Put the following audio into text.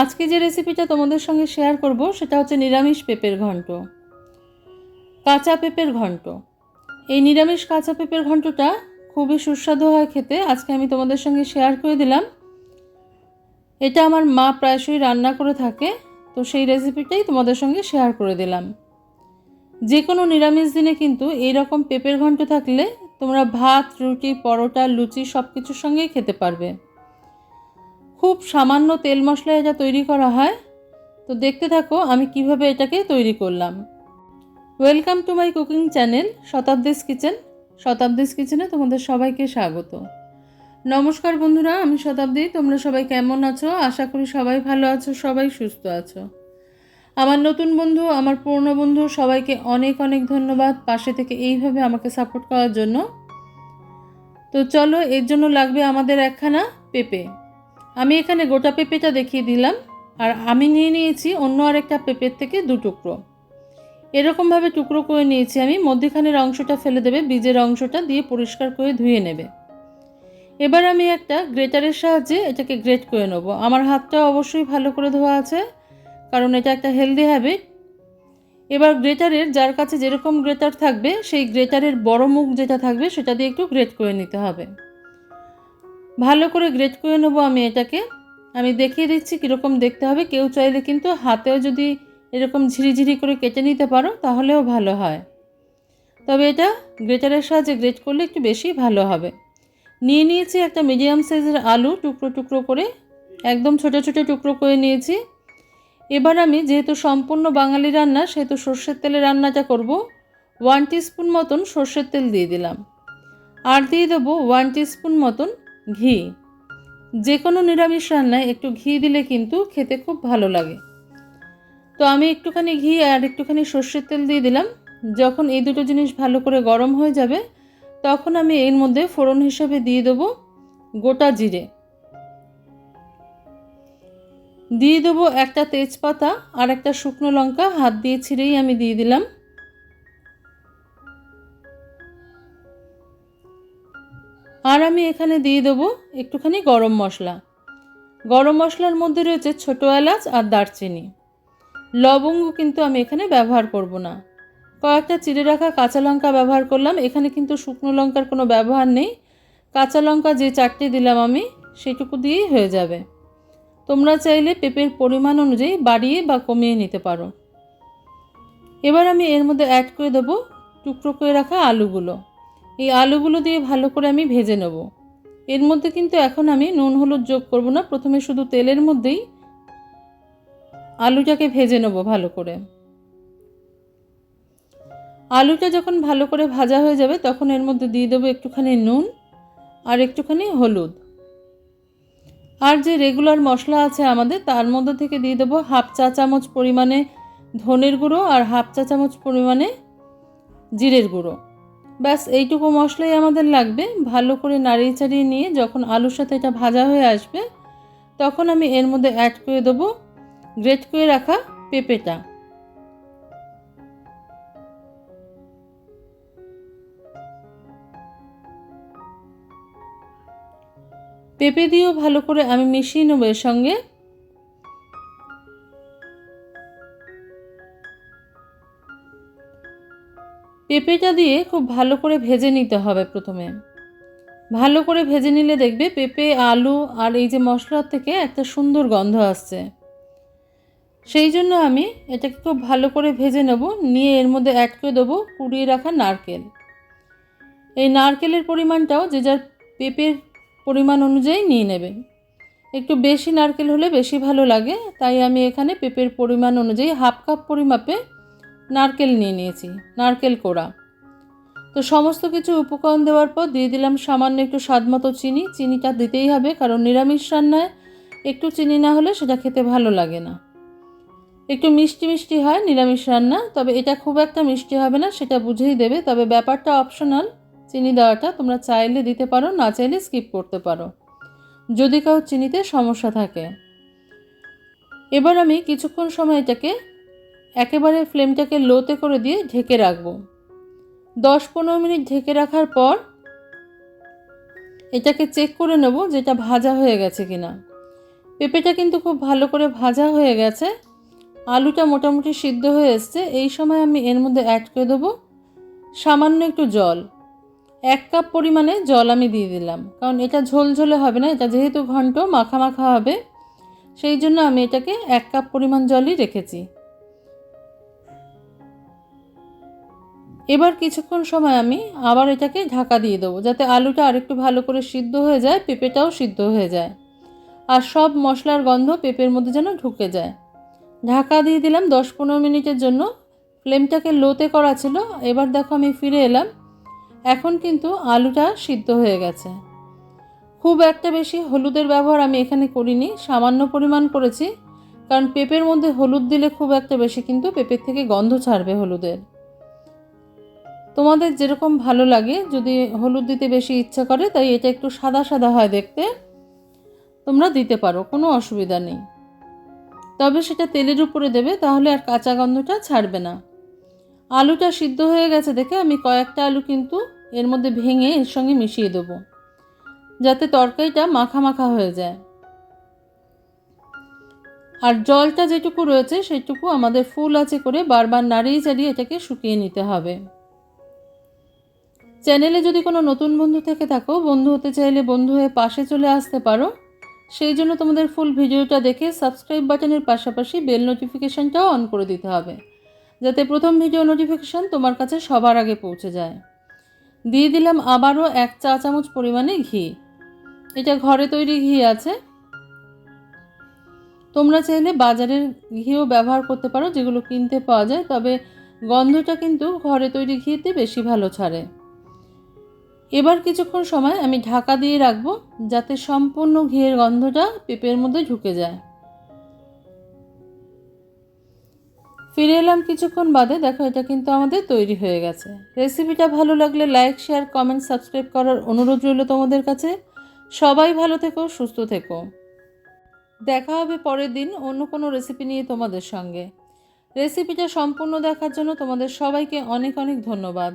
আজকে যে রেসিপিটা তোমাদের সঙ্গে শেয়ার করব, সেটা হচ্ছে নিরামিষ পেঁপের ঘন্ট। কাঁচা পেঁপের ঘন্ট। এই নিরামিষ কাঁচা পেঁপের ঘন্টটা খুবই সুস্বাদু হয় খেতে। আজকে আমি তোমাদের সঙ্গে শেয়ার করে দিলাম। এটা আমার মা প্রায়শই রান্না করে থাকে, তো সেই রেসিপিটাই তোমাদের সঙ্গে শেয়ার করে দিলাম। যে কোনো নিরামিষ দিনে কিন্তু এই রকম পেঁপের ঘন্ট থাকলে তোমরা ভাত, রুটি, পরোটা, লুচি সব কিছুর সঙ্গেই খেতে পারবে। খুব সামান্য তেল মশলা এটা তৈরি করা হয়। তো দেখতে থাকো, আমি কীভাবে এটাকে তৈরি করলাম। Welcome to my cooking channel Shatabdi's kitchen Shatabdi's কিচেনে তোমাদের সবাইকে স্বাগত। নমস্কার বন্ধুরা, আমি শতাব্দী তোমরা সবাই কেমন আছো? আশা করি সবাই ভালো আছো, সবাই সুস্থ আছো। আমার নতুন বন্ধু, আমার পুরনো বন্ধু, সবাইকে অনেক অনেক ধন্যবাদ পাশে থেকে এইভাবে আমাকে সাপোর্ট করার জন্য। তো চলো, এর জন্য লাগবে আমাদের একখানা পেঁপে। আমি এখানে গোটা পেঁপেটা দেখিয়ে দিলাম, আর আমি নিয়ে নিয়েছি অন্য আরেকটা পেঁপের থেকে দু টুকরো। এরকমভাবে টুকরো করে নিয়েছি আমি, মধ্যেখানের অংশটা ফেলে দেবে, বীজের অংশটা দিয়ে পরিষ্কার করে ধুয়ে নেবে। এবার আমি একটা গ্রেটারের সাহায্যে এটাকে গ্রেট করে নেব। আমার হাতটা অবশ্যই ভালো করে ধোয়া আছে, কারণ এটা একটা হেলদি হ্যাবিট। এবার গ্রেটারের, যার কাছে যেরকম গ্রেটার থাকবে, সেই গ্রেটারের বড় মুখ যেটা থাকবে, সেটা দিয়ে একটু গ্রেট করে নিতে হবে। ভালো করে গ্রেট করে নেব আমি এটাকে। আমি দেখিয়ে দিচ্ছি কীরকম দেখতে হবে। কেউ চাইলে কিন্তু হাতেও যদি এরকম ঝিরিঝিরি করে কেটে নিতে পারো, তাহলেও ভালো হয়। তবে এটা গ্রেটারের সাহায্যে গ্রেট করলে একটু বেশি ভালো হবে। নিয়ে নিয়েছি একটা মিডিয়াম সাইজের আলু, টুকরো টুকরো করে, একদম ছোটো ছোটো টুকরো করে নিয়েছি। এবার আমি যেহেতু সম্পূর্ণ বাঙালি রান্না, সেহেতু সর্ষের তেলে রান্নাটা করব। ওয়ান স্পুন মতন সর্ষের তেল দিয়ে দিলাম। আর দিয়ে দেবো ওয়ান স্পুন মতন ঘি। যে কোনো নিরামিষ রান্নায় একটু ঘি দিলে কিন্তু খেতে খুব ভালো লাগে। তো আমি একটুখানি ঘি আর একটুখানি সর্ষের তেল দিয়ে দিলাম। যখন এই দুটো জিনিস ভালো করে গরম হয়ে যাবে, তখন আমি এর মধ্যে ফোড়ন হিসাবে দিয়ে দেবো গোটা জিরে। দিয়ে দেবো একটা তেজপাতা আর একটা শুকনো লঙ্কা, হাত দিয়ে ছিঁড়েই আমি দিয়ে দিলাম। আর আমি এখানে দিয়ে দেবো একটুখানি গরম মশলা। গরম মশলার মধ্যে রয়েছে ছোটো এলাচ আর দারচিনি। লবঙ্গ কিন্তু আমি এখানে ব্যবহার করব না। কয়েকটা চিড়ে রাখা কাঁচা লঙ্কা ব্যবহার করলাম। এখানে কিন্তু শুকনো লঙ্কার কোনো ব্যবহার নেই। কাঁচা লঙ্কা যে চারটে দিলাম আমি, সেটুকু দিয়েই হয়ে যাবে। তোমরা চাইলে পেঁপের পরিমাণ অনুযায়ী বাড়িয়ে বা কমিয়ে নিতে পারো। এবার আমি এর মধ্যে অ্যাড করে দেবো টুকরো করে রাখা আলুগুলো। এই আলুগুলো দিয়ে ভালো করে আমি ভেজে নেব। এর মধ্যে কিন্তু এখন আমি নুন হলুদ যোগ করব না, প্রথমে শুধু তেলের মধ্যেই আলুটাকে ভেজে নেব ভালো করে। আলুটা যখন ভালো করে ভাজা হয়ে যাবে, তখন এর মধ্যে দিয়ে দেবো একটুখানি নুন আর একটুখানি হলুদ। আর যে রেগুলার মশলা আছে আমাদের, তার মধ্যে থেকে দিয়ে দেবো হাফ চা চামচ পরিমাণে ধনের গুঁড়ো আর হাফ চা চামচ পরিমাণে জিরের গুঁড়ো। ব্যাস, এইটুকু মশলাই আমাদের লাগবে। ভালো করে নাড়িয়ে চাড়িয়ে নিয়ে যখন আলুর সাথে এটা ভাজা হয়ে আসবে, তখন আমি এর মধ্যে অ্যাড করে দেবো গ্রেট করে রাখা পেঁপেটা। পেঁপে দিয়েও ভালো করে আমি মিশিয়ে নেব এর সঙ্গে। পেঁপেটা দিয়ে খুব ভালো করে ভেজে নিতে হবে প্রথমে। ভালো করে ভেজে নিলে দেখবে পেঁপে, আলু আর এই যে মশলার থেকে একটা সুন্দর গন্ধ আসছে। সেই জন্য আমি এটাকে খুব ভালো করে ভেজে নেব। নিয়ে এর মধ্যে অ্যাড করে দেবো কুড়িয়ে রাখা নারকেল। এই নারকেলের পরিমাণটাও যে যার পেঁপের পরিমাণ অনুযায়ী নিয়ে নেবে। একটু বেশি নারকেল হলে বেশি ভালো লাগে। তাই আমি এখানে পেঁপের পরিমাণ অনুযায়ী হাফ কাপ পরিমাপে নারকেল নিয়ে নিয়েছি, নারকেল কোড়া। তো সমস্ত কিছু উপকরণ দেওয়ার পর দিয়ে দিলাম সামান্য একটু স্বাদ মতো চিনি। চিনিটা দিতেই হবে, কারণ নিরামিষ রান্নায় একটু চিনি না হলে সেটা খেতে ভালো লাগে না। একটু মিষ্টি মিষ্টি হয় নিরামিষ রান্না, তবে এটা খুব একটা মিষ্টি হবে না, সেটা বুঝেই দেবে। তবে ব্যাপারটা অপশনাল চিনি দেওয়াটা তোমরা চাইলে দিতে পারো, না চাইলে স্কিপ করতে পারো। যদি কারও চিনিতে সমস্যা থাকে। এবার আমি কিছুক্ষণ সময় এটাকে একেবারে ফ্লেমটাকে লোতে করে দিয়ে ঢেকে রাখব। দশ পনেরো মিনিট ঢেকে রাখার পর এটাকে চেক করে নেব যেটা ভাজা হয়ে গেছে কিনা। পেঁপেটা কিন্তু খুব ভালো করে ভাজা হয়ে গেছে। আলুটা মোটামুটি সিদ্ধ হয়ে এসছে। এই সময় আমি এর মধ্যে অ্যাড করে দেবো সামান্য একটু জল। এক কাপ পরিমাণে জল আমি দিয়ে দিলাম। কারণ এটা ঝোলঝোলে হবে না, এটা যেহেতু ঘন্ট, মাখা মাখা হবে, সেই জন্য আমি এটাকে এক কাপ পরিমাণ জলই রেখেছি। এবার কিছুক্ষণ সময় আমি আবার এটাকে ঢাকা দিয়ে দেবো, যাতে আলুটা আরেকটু ভালো করে সিদ্ধ হয়ে যায়, পেঁপেটাও সিদ্ধ হয়ে যায়। আর সব মশলার গন্ধ পেঁপের মধ্যে যেন ঢুকে যায়। ঢাকা দিয়ে দিলাম দশ পনেরো মিনিটের জন্য। ফ্লেমটাকে লোতে করা ছিল, এবার দেখো আমি ফিরে এলাম। এখন কিন্তু আলুটা সিদ্ধ হয়ে গেছে। খুব একটা বেশি হলুদের ব্যবহার আমি এখানে করিনি, সামান্য পরিমাণ করেছি। কারণ পেঁপের মধ্যে হলুদ দিলে খুব একটা বেশি কিন্তু পেঁপের থেকে গন্ধ ছাড়বে হলুদের। তোমাদের যেরকম ভালো লাগে, যদি হলুদ দিতে বেশি ইচ্ছা করে, তাই এটা একটু সাদা সাদা হয় দেখতে, তোমরা দিতে পারো, কোনো অসুবিধা নেই। তবে সেটা তেলের উপরে দেবে, তাহলে আর কাঁচা গন্ধটা ছাড়বে না। আলুটা সিদ্ধ হয়ে গেছে দেখে আমি কয়েকটা আলু কিন্তু এর মধ্যে ভেঙে এর সঙ্গে মিশিয়ে দেবো, যাতে তরকারিটা মাখা মাখা হয়ে যায়। আর জলটা যেটুকু রয়েছে, সেটুকু আমাদের ফুল আছে করে বারবার নাড়িয়ে চাড়িয়ে এটাকে শুকিয়ে নিতে হবে। চ্যানেলে যদি কোনো নতুন বন্ধু থেকে থাকো, বন্ধু হতে চাইলে বন্ধু হয়ে পাশে চলে আসতে পারো। সেই জন্য তোমাদের ফুল ভিডিওটা দেখে সাবস্ক্রাইব বাটনের পাশাপাশি বেল নোটিফিকেশানটাও অন করে দিতে হবে, যাতে প্রথম ভিডিও নোটিফিকেশান তোমার কাছে সবার আগে পৌঁছে যায়। দিয়ে দিলাম আবারও এক চা চামচ পরিমাণে ঘি। এটা ঘরে তৈরি ঘি আছে। তোমরা চাইলে বাজারের ঘিও ব্যবহার করতে পারো, যেগুলো কিনতে পাওয়া যায়, তবে গন্ধটা কিন্তু ঘরে তৈরি ঘিতে বেশি ভালো ছাড়ে। এবার কিছুক্ষণ সময় আমি ঢাকা দিয়ে রাখব যাতে সম্পূর্ণ ঘিয়ের গন্ধটা পেঁপের মধ্যে ঢুকে যায়। ফিরে এলাম কিছুক্ষণ বাদে। দেখো, এটা কিন্তু আমাদের তৈরি হয়ে গেছে। রেসিপিটা ভালো লাগলে লাইক শেয়ার কমেন্ট সাবস্ক্রাইব করার অনুরোধ রইল তোমাদের কাছে। সবাই ভালো থেকো, সুস্থ থেকো। দেখা হবে পরের দিন অন্য কোনো রেসিপি নিয়ে তোমাদের সঙ্গে। রেসিপিটা সম্পূর্ণ দেখার জন্য তোমাদের সবাইকে অনেক অনেক ধন্যবাদ।